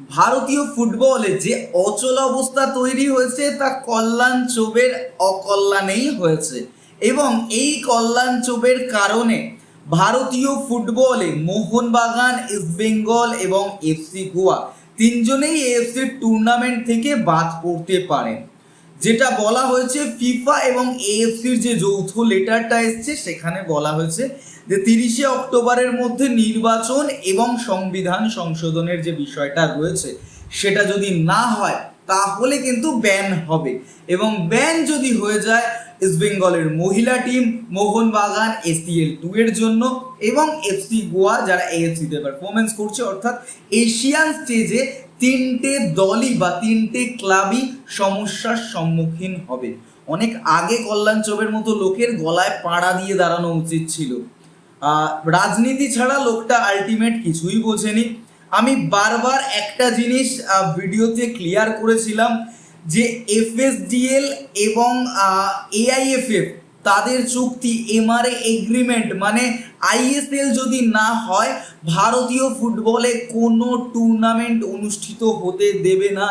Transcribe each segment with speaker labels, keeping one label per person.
Speaker 1: ভারতীয় ফুটবলে যে অচল অবস্থা তৈরি হয়েছে, তা কল্যাণ চোবের অকল্যাণেই হয়েছে। এবং এই কল্যাণ চোবের কারণে ভারতীয় ফুটবলে মোহনবাগান ইস্টবেঙ্গল এবং এফসি গোয়া তিনজনেই এফসির টুর্নামেন্ট থেকে বাদ পড়তে পারেন। যেটা বলা হয়েছে ফিফা এবং এএফসির যে যৌথ লেটারটা এসছে, সেখানে বলা হয়েছে যে তিরিশে অক্টোবরের মধ্যে নির্বাচন এবং সংবিধান সংশোধনের যে বিষয়টা রয়েছে, সেটা যদি না হয়, তাহলে কিন্তু ব্যান হবে। এবং ব্যান যদি হয়ে যায়, ইস্ট বেঙ্গলের মহিলা টিম, মোহনবাগান এসিএল টু এর জন্য এবং এফসি গোয়া, যারা এএফসিতে পারফরমেন্স করছে, অর্থাৎ এশিয়ান স্টেজে তিনটে দলই বা তিনটে ক্লাবই সমস্যার সম্মুখীন হবে। অনেক আগে কল্যাণ চোবের মতো লোকের গলায় পাড়া দিয়ে দাঁড়ানো উচিত ছিল। রাজনীতি ছাড়া লোকটা আলটিমেট কিছুই বোঝেনি। আমি বারবার একটা জিনিস ভিডিওতে ক্লিয়ার করেছিলাম যে এফএসডিএল এবং এআইএফএফ তাদের চুক্তি, এমআরএ এগ্রিমেন্ট মানে আইএসএল যদি না হয়, ভারতীয় ফুটবলে কোনো টুর্নামেন্ট অনুষ্ঠিত হতে দেবে না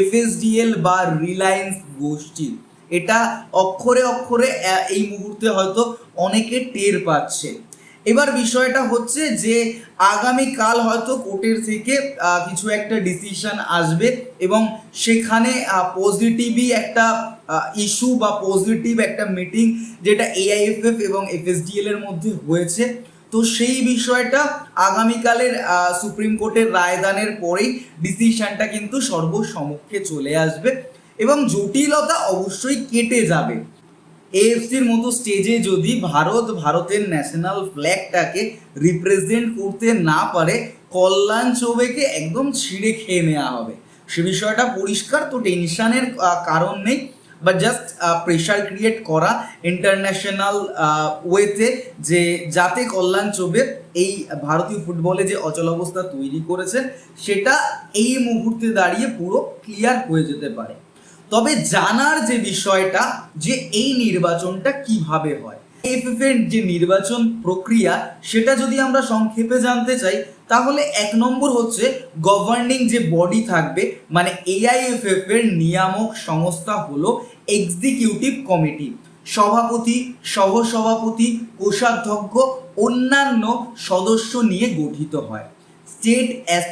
Speaker 1: এফএসডিএল বা রিলায়েন্স গোষ্ঠী। এটা অক্ষরে অক্ষরে এই মুহূর্তে হয়তো অনেকে টের পাচ্ছে। এবার বিষয়টা হচ্ছে যে, আগামীকাল হয়তো কোর্টের থেকে কিছু একটা ডিসিশন আসবে এবং সেখানে পজিটিভই একটা ইস্যু বা পজিটিভ একটা মিটিং যেটা এআইএফএফ এবং এফএসডিএল এর মধ্যে হয়েছে। তো সেই বিষয়টা আগামীকালের সুপ্রিম কোর্টের রায়দানের পরেই ডিসিশনটা কিন্তু সর্বসমক্ষে চলে আসবে এবং জটিলতা অবশ্যই কেটে যাবে। এএফসির মতো স্টেজে যদি ভারত, ভারতের ন্যাশনাল ফ্ল্যাগটাকে রিপ্রেজেন্ট করতে না পারে, কল্যাণ চৌবেকে একদম ছিঁড়ে খেয়ে নেওয়া হবে। সে বিষয়টা পরিষ্কার, তো টেনশনের কারণ নেই। বা জাস্ট প্রেশার ক্রিয়েট করা ইন্টারন্যাশনাল ওয়েতে যে যাতে কল্যাণ চৌবের এই ভারতীয় ফুটবলে যে অচল অবস্থা তৈরি করেছে, সেটা এই মুহূর্তে দাঁড়িয়ে পুরো ক্লিয়ার হয়ে যেতে পারে। তবে জানার যে বিষয়টা যে এই নির্বাচনটা কীভাবে হয় এফএফ এর যে নির্বাচন প্রক্রিয়া, সেটা যদি আমরা সংক্ষেপে জানতে চাই, তাহলে এক নম্বর হচ্ছে গভর্নিং যে বডি থাকবে মানে এআইএফএফ এর নিয়ামক সংস্থা হলো এক্সিকিউটিভ কমিটি সভাপতি, সহসভাপতি, কোষাধ্যক্ষ, অন্যান্য সদস্য নিয়ে গঠিত হয়। স্টেট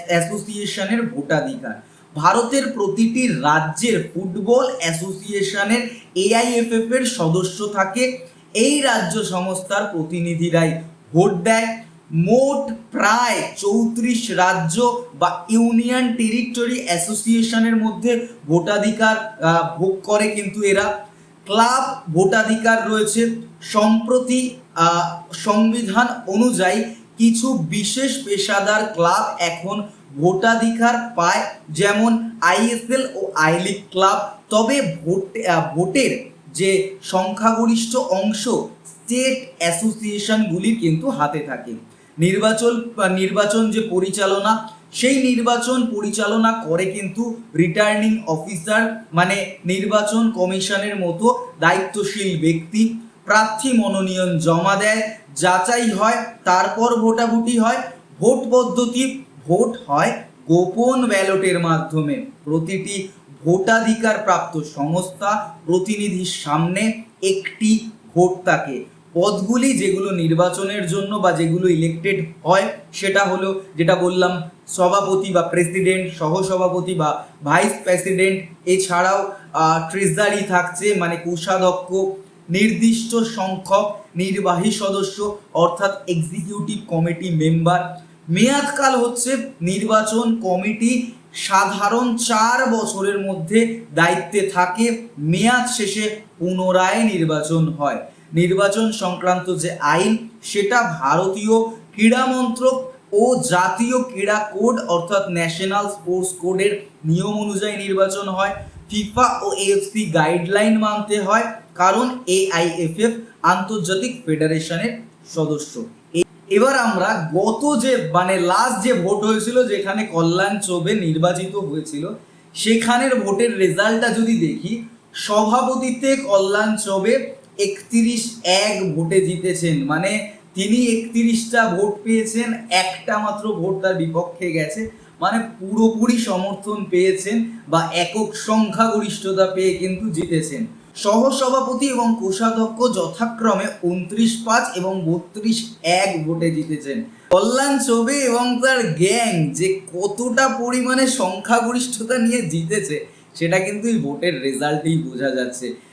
Speaker 1: অ্যাসোসিয়েশনের ভোটাধিকার। ভারতের প্রতিটি রাজ্যের ফুটবল অ্যাসোসিয়েশনের এআইএফএফ এর সদস্য থাকে। এই রাজ্য সংস্থার প্রতিনিধিরাই ভোট দেয়। মোট প্রায় চৌত্রিশ রাজ্য বা ইউনিয়ন টেরিটরি অ্যাসোসিয়েশনের মধ্যে ভোটাধিকার ভোগ করে কিন্তু এরা। ক্লাব ভোটাধিকার রয়েছে। সম্প্রতি সংবিধান অনুযায়ী কিছু বিশেষ পেশাদার ক্লাব এখন ভোটাধিকার পায়, যেমন আইএসএল ও আই লিগ ক্লাব। তবে ভোট ভোটের যে সংখ্যাগরিষ্ঠ অংশ স্টেট অ্যাসোসিয়েশনগুলির কিন্তু হাতে থাকে। নির্বাচন নির্বাচন যে পরিচালনা, সেই নির্বাচন পরিচালনা করে কিন্তু রিটার্নিং অফিসার মানে নির্বাচন কমিশনের মতো দায়িত্বশীল ব্যক্তি, প্রার্থী মনোনয়ন জমা দেয়, যাচাই হয়, তারপর ভোটাভুটি হয়, ভোট পদ্ধতি, ভোট হয় গোপন ব্যালটের মাধ্যমে। প্রতিটি ভোটাধিকার প্রাপ্ত সংস্থা প্রতিনিধির সামনে একটি ভোট থাকে। পদগুলি যেগুলো নির্বাচনের জন্য বা যেগুলো ইলেক্টেড হয়, সেটা হলো যেটা বললাম, সভাপতি বা প্রেসিডেন্ট সহসভাপতি বা ভাইস প্রেসিডেন্ট এছাড়াও ট্রেজারি থাকছে মানে কোষাধ্যক্ষ, নির্দিষ্ট সংখ্যক নির্বাহী সদস্য, অর্থাৎ এক্সিকিউটিভ কমিটি মেম্বার মেয়াদকাল হচ্ছে নির্বাচন কমিটি সাধারণ চার বছরের মধ্যে দায়িত্বে থাকে, মেয়াদ শেষে পুনরায় নির্বাচন হয়। নির্বাচন সংক্রান্ত যে আইন, সেটা ভারতীয় ক্রীড়া মন্ত্রক ও জাতীয় ক্রীড়া কোড, অর্থাৎ ন্যাশনাল স্পোর্টস কোডের নিয়ম অনুযায়ী নির্বাচন হয়। ফিফা ও এএফসি গাইডলাইন মানতে হয়, কারণ এআইএফএফ আন্তর্জাতিক ফেডারেশনের সদস্য। এবার আমরা গত যে মানে লাস্ট যে ভোট হয়েছিল, যেখানে কল্যাণ চৌবে নির্বাচিত হয়েছিল, সেখানের ভোটের রেজাল্টটা যদি দেখি সভাপতিতে কল্যাণ চৌবে একত্রিশ এক ভোটে জিতেছেন। মানে তিনি একত্রিশটা ভোট পেয়েছেন, একটা মাত্র ভোট তার বিপক্ষে গেছে। মানে পুরোপুরি সমর্থন পেয়েছেন বা একক সংখ্যাগরিষ্ঠতা পেয়ে কিন্তু জিতেছেন। সহসভাপতি এবং কোষাধ্যক্ষ যথাক্রমে উনত্রিশ পাঁচ এবং বত্রিশ এক ভোটে জিতেছেন। কল্যাণ চৌবে এবং তার গ্যাং যে কতটা পরিমাণে সংখ্যাগরিষ্ঠতা নিয়ে জিতেছে, সেটা কিন্তু এই ভোটের রেজাল্টেই বোঝা যাচ্ছে।